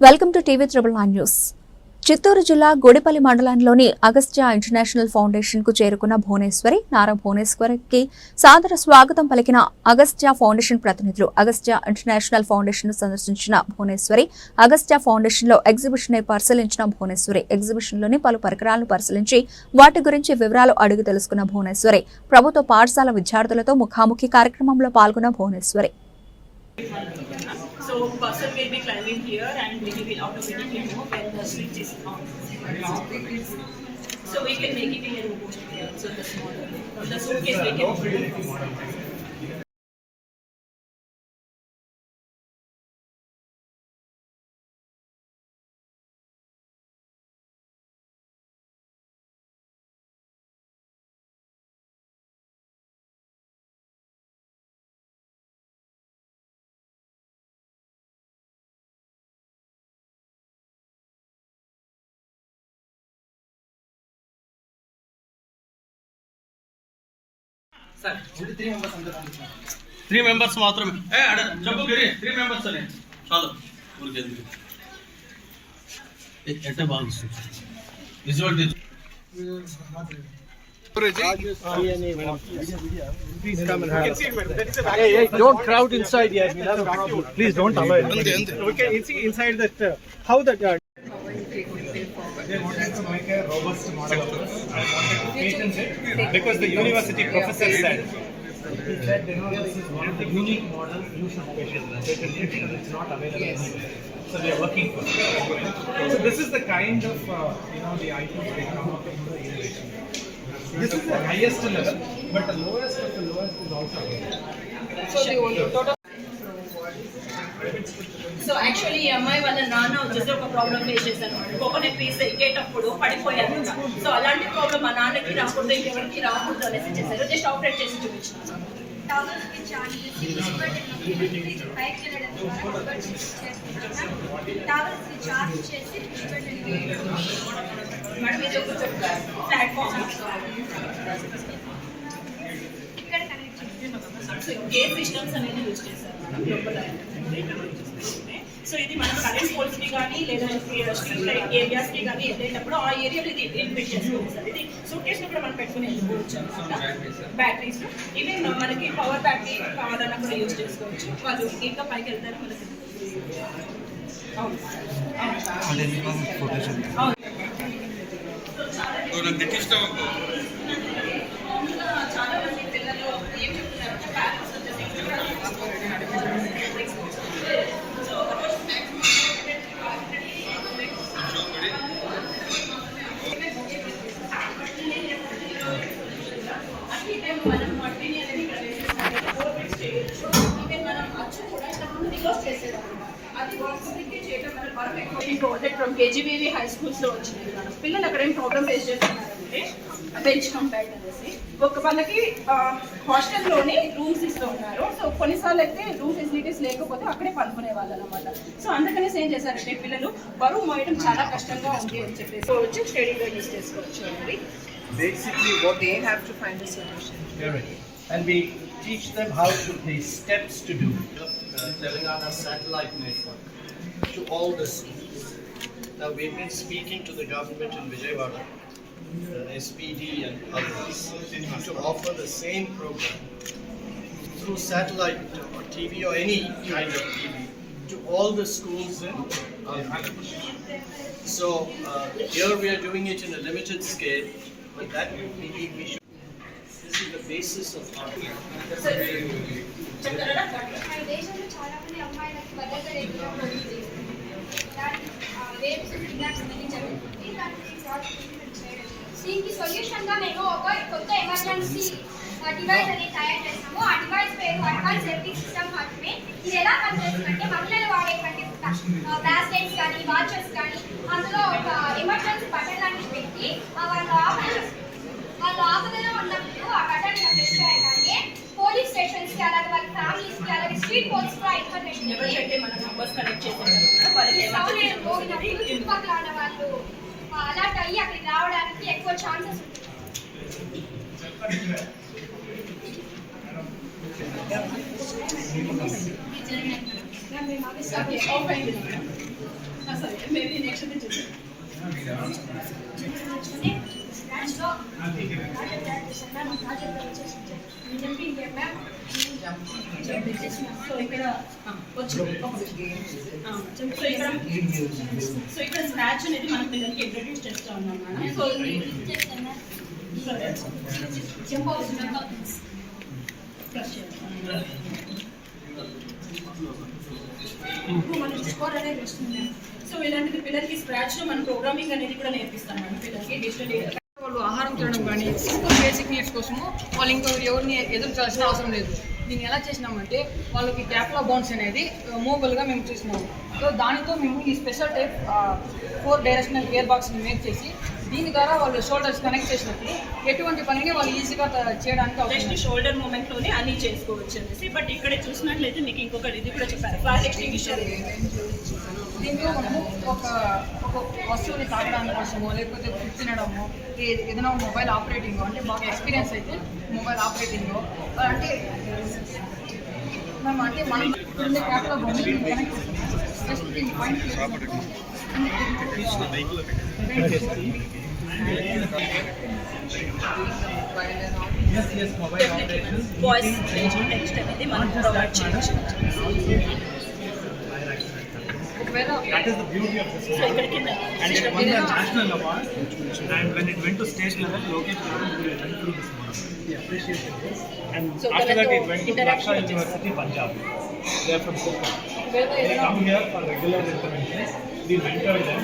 Welcome to TV triple nine news. Chittoor జిల్లా గోడిపల్లి మండలంలోని Agastya international ఫౌండేషన్కు చేరుకున్న భువనేశ్వరి నారా భువనేశ్వరికి సాదర స్వాగతం పలికిన అగస్త్య ఫౌండేషన్ ప్రతినిధులు అగస్త్య ఇంటర్నేషనల్ ఫౌండేషన్ను సందర్శించిన భువనేశ్వరి అగస్త్య ఫౌండేషన్లో ఎగ్జిబిషన్ పరిశీలించిన భువనేశ్వరి ఎగ్జిబిషన్లోని పలు పరికరాలను పరిశీలించి వాటి గురించి వివరాలు అడిగి తెలుసుకున్న భువనేశ్వరి ప్రభుత్వ పాఠశాల విద్యార్థులతో ముఖాముఖి కార్యక్రమంలో పాల్గొన్న Bhuvaneshwari. So person will be climbing here and we will automatically move when the switch is on. So we can make it in a robot so the smaller, the suitcase we can. Three members మాత్రమే ఏ అడ చెప్పు గిరి three members అని చాలు ఊరికి ఎందుకు ఎ- ఎట్ట బాగుంది visual teacher Hey, hey, don't crowd inside here. We'll have a problem. Please don't allow it. Okay, you see inside that, uh, how that. Uh, they wanted to make a robust model patent it because the university professor said. He said, you know, this is one of the unique models you should patent patent it because it's not available anywhere. So we are working for it. So this is the kind of, uh, you know, the items they come up in the innovation. This is the highest level, but the lowest of the lowest is also available. So actually ఈ అమ్మాయి వాళ్ళ నాన్న వచ్చేసి ఒక problem face చేశారు coconut piece ఎక్కేటప్పుడు పడిపోయారు so అలాంటి ప్రాబ్లం మా నాన్నకి రాకూడదు ఇంకెవరికి రాకూడదు అనేసి చేశారు. జస్ట్ ఆపరేట్ చేసి చూపించాను చేసి చేసి మేడం ఇది ఒక ప్లాట్ఫామ్. ఇక్కడ కనెక్ట్ చేస్తాం సో గేట్ సిస్టమ్స్ అనేది యూజ్ చేశారు? మేడం లోపల సో ఇది మనం కరెంట్ పోల్స్కి కానీ లేదా స్ట్రీట్ లైట్ ఏరియాస్కి కానీ వెళ్ళేటప్పుడు ఆ ఏరియాలో ఇది ఇన్ఫిట్ చేసుకోవాలి సార్ ఇది సూట్ కేసు కూడా మనం పెట్టుకుని వెళ్ళిపోవచ్చు అనమాట బ్యాటరీస్ ఈవెన్ మనకి పవర్ బ్యాటరీ కావాలన్నా కూడా యూజ్ చేసుకోవచ్చు. వాళ్ళు ఇంకా పైకి వెళ్తారు మనకి. చాలా మంది పిల్లలు ఏం చెప్తున్నారంటే ఈ ప్రాజెక్ట్ ఫ్రమ్ కేజీబీవీ హై స్కూల్స్లో వచ్చింది మేడం పిల్లలు అక్కడ ఏం ప్రాబ్లమ్ ఫేస్ చేస్తున్నారంటే బెంచ్ కంపేర్డ్ అనేసి. ఒక వాళ్ళకి హాస్టల్లోనే రూమ్స్ ఇస్తూ ఉన్నారు. సో కొన్నిసార్లు అయితే రూమ్ ఫెసిలిటీస్ లేకపోతే అక్కడే పనుకునే వాళ్ళు అనమాట సో అందుకనేసి ఏం చేశారంటే పిల్లలు బరువు మోయడం చాలా కష్టంగా ఉంది అని చెప్పేసి. సో వచ్చి స్టడీగా యూస్ చేసుకోవచ్చు అండి basically what they have to find a solution. Correct. Teach them how to, the steps to do. uh, Telangana satellite network to all the schools. Now, we've been speaking to the government in Vijayawada, uh, SPD and others, to offer the same program through satellite or TV or any kind of TV to all the schools in Andhra So, uh, here we are doing it in a limited scale, but that we, we should, basis of our చెప్తారా మన దేశంలో చాలా మంది అమ్మాయిలకి భద్రత లేకుండా పోతుంది దానికి రేపు కిడ్నాప్స్ సొల్యూషన్గా మేము ఒక కొత్త ఎమర్జెన్సీ డివైస్ అనేది తయారు చేసాము ఆ డివైస్ పేరు అడ్వాన్స్ సేఫ్టీ సిస్టమ్ మాత్రమే. ఇది ఎలా పనిచేస్తుందంటే మహిళలు వాడేటువంటి బ్రాస్లెట్స్ కానీ వాచెస్ కానీ అందులో ఒక ఎమర్జెన్సీ బటన్ లాంటివి పెట్టి వాళ్ళ ఆపరేషన్ వాళ్ళు ఆపదలో ఉన్నప్పుడు ఆ కలెక్ట్ చేసేటప్పుడు వాళ్ళకి చుట్టుపక్కల ఉన్న వాళ్ళు అలాంటి అయ్యి అక్కడికి రావడానికి ఎక్కువ ఛాన్సెస్ ఉంటుంది ఓపెన్ సారీ మేబీ నెక్స్ట్ చూసి తయారు మ్యామ్ ప్రాజెక్ట్ వచ్చేసి మ్యామ్ సో ఇక్కడ సో ఇక్కడ స్క్రాచ్ అనేది మన పిల్లలకి ఇంట్రడ్యూస్ చేస్తూ ఉన్నాం మేడం సో చేస్తాను స్కోర్ అనేది వస్తుంది సో ఇలాంటిది పిల్లలకి స్క్రాచ్లో మనం ప్రోగ్రామింగ్ అనేది కూడా నేర్పిస్తాం మనం పిల్లలకి డిజిటల్ వాళ్ళు ఆహారం తినడం కానీ సింపుల్ బేసిక్ నీడ్స్ కోసము వాళ్ళు ఇంకా ఎవరిని ఎదురు చేయాల్సిన అవసరం లేదు. దీన్ని ఎలా చేసినామంటే వాళ్ళకి ట్యాప్లా బౌన్స్ అనేది మూవబుల్గా మేము చేసినాము. సో దానితో మేము ఈ special type four directional gear బాక్స్ని మేక్ చేసి దీని ద్వారా వాళ్ళు షోల్డర్స్ కనెక్ట్ చేసినప్పుడు ఎటువంటి పనిని వాళ్ళు ఈజీగా చేయడానికి జస్ట్ అవుతుంది షోల్డర్ మూమెంట్లోనే అన్ని చేసుకోవచ్చు అనేసి బట్ ఇక్కడ చూసినట్లయితే మీకు ఇంకొకటి ఇది కూడా చెప్పారు. ఎక్స్టింగ్విషర్ దీంట్లో మనము ఒక వస్తువుని తాగడానికి కోసమో లేకపోతే ఫుడ్ తినడము ఏదైనా మొబైల్ ఆపరేటింగ్ అంటే బాగా ఎక్స్పీరియన్స్ అయితే మొబైల్ ఆపరేటింగ్ అంటే మేము అంటే మనం యాప్లో కనెక్ట్ జస్ట్ దీన్ని పాయింట్ అనేది మనం ప్రొవైడ్ చేయొచ్చు ఒకవేళ That is the beauty of this so model. ఇక్కడ కింద And it won the national award. And when it went to state level, Lokesh Garu went through this model. He appreciated this. And So after that, Kalato it went to interaction Laksha with University, Punjab. They are from Kolkata. ఒకవేళ They ఏదైనా come here for regular interventions. We mentor them.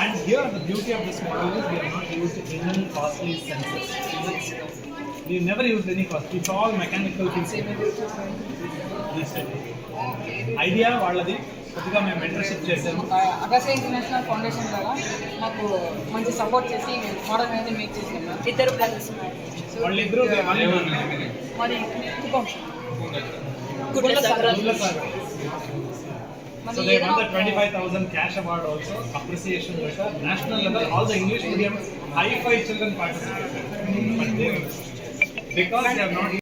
And here, the beauty of this model is we have not used any costly sensors. We never used any cost. It's all mechanical things. Idea వాళ్ళది కొద్దిగా మేము mentorship చేసాము అగసే international foundation ద్వారా మాకు మంచి support చేసి model అనేది make చేసినాం ఇద్దరు బ్రదర్స్ ఉన్నారు వాళ్ళిద్దరూ మరి కుప్పం గుడ్ల Sagar So they won the 25,000 cash award also, appreciation letter, national level, all the English medium, high five children participated. But they, because they have not